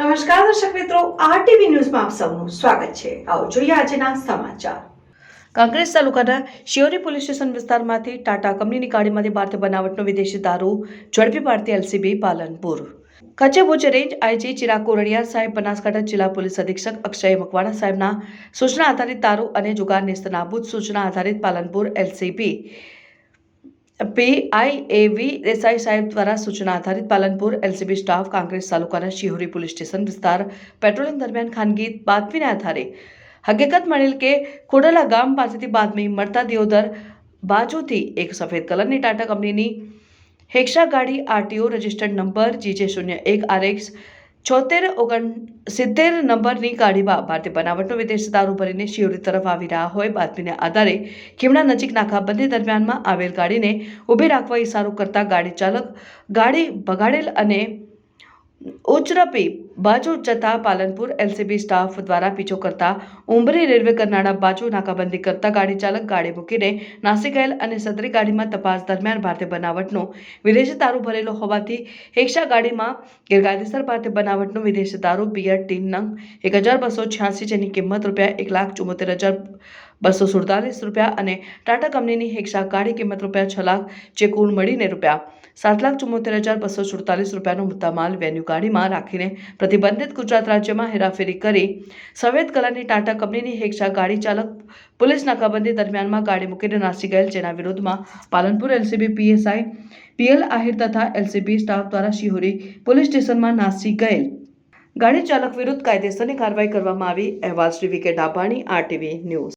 નમસ્કાર દર્શક મિત્રો, આરટીવી ન્યૂઝમાં આપ સૌનું સ્વાગત છે. આવો જોઈએ આજના સમાચાર. કાંકરેજ તાલુકાના શિયોરી પોલીસ સ્ટેશન વિસ્તારમાંથી ટાટા કંપનીની ગાડીમાંથી ભારતીય બનાવટનો વિદેશી દારૂ ઝડપી પાડતી LCB Palanpur. Kutch Bhuj range IG Chirag Kordiya સાહેબ બનાસકાંઠા જિલ્લા પોલીસ અધિક્ષક અક્ષય મકવાણા સાહેબના સૂચના આધારિત તારૂ અને જુગાર નિસ્ત નાબૂદ સૂચના આધારિત પાલનપુર એલસીબી. પીઆઈએવી દેસાઈ સાહેબ દ્વારા સૂચના આધારિત પાલનપુર એલસીબી સ્ટાફ કોંગ્રેસ તાલુકાના શિહોરી પોલીસ સ્ટેશન વિસ્તાર પેટ્રોલિંગ દરમિયાન ખાનગી બાતમીના આધારે હકીકત મળેલ કે ખોડલા ગામ પાસેથી બાતમી મળતા દિયોદર બાજુથી એક સફેદ કલરની ટાટા કંપનીની હેક્ષા ગાડી આરટીઓ રજિસ્ટર્ડ નંબર જીજે શૂન્ય એક આરએક્સ છોતેર ઓગણ સિત્તેર નંબરની ગાડીમાં ભારતીય બનાવટનો વિદેશી દારૂ ભરીને શિવરી તરફ આવી રહ્યા હોય બાતમીને આધારે ખીમણા નજીક નાકાબંધી દરમિયાનમાં આવેલ ગાડીને ઊભી રાખવા ઇશારો કરતા ગાડી ચાલક ગાડી બગાડેલ અને ઉચરપી બાજુ જતા પાલનપુર એલસીબી સ્ટાફ દ્વારા પીછો કરતા ઉંબરી રેલવે કરનાળા બાજુ નાકાબંધી કરતા ગાડી ચાલક ગાડી મૂકીને નાસી ગયેલ અને સદરી ગાડીમાં તપાસ દરમિયાન ભારતીય બનાવટનો વિદેશી દારૂ ભરેલો હોવાથી હેક્ષા ગાડીમાં ગેરકાયદેસર ભારતીય બનાવટનો વિદેશી દારૂ બિયર, ટીન, નંગ એક હજાર બસો છ્યાસી જેની કિંમત રૂપિયા એક લાખ ચુમ્મોતેર હજાર બસો સુડતાલીસ રૂપિયા અને ટાટા કંપનીની હેક્ષા ગાડી કિંમત રૂપિયા છ લાખ જે કુલ મળીને રૂપિયા સાત લાખ ચુમ્મોતેર હજાર બસો સુડતાલીસ રૂપિયાનો મુદ્દામાલ વેન્યુ ગાડીમાં રાખીને પ્રતિબંધિત ગુજરાત રાજ્યમાં હેરાફેરી કરી સફેદ કલરની ટાટા કંપનીની હેક્ષા ગાડી ચાલક પોલીસ નાકાબંધી દરમિયાનમાં ગાડી મૂકીને નાસી ગયેલ, જેના વિરોધમાં Palanpur LCB PSI PL Ahir તથા એલસીબી સ્ટાફ દ્વારા શિહોરી પોલીસ સ્ટેશનમાં નાસી ગયેલ. ગાડી ચાલક વિરુદ્ધ કાયદેસરની કાર્યવાહી કરવામાં આવી. અહેવાલ Shri VK Dabhani, RTV news.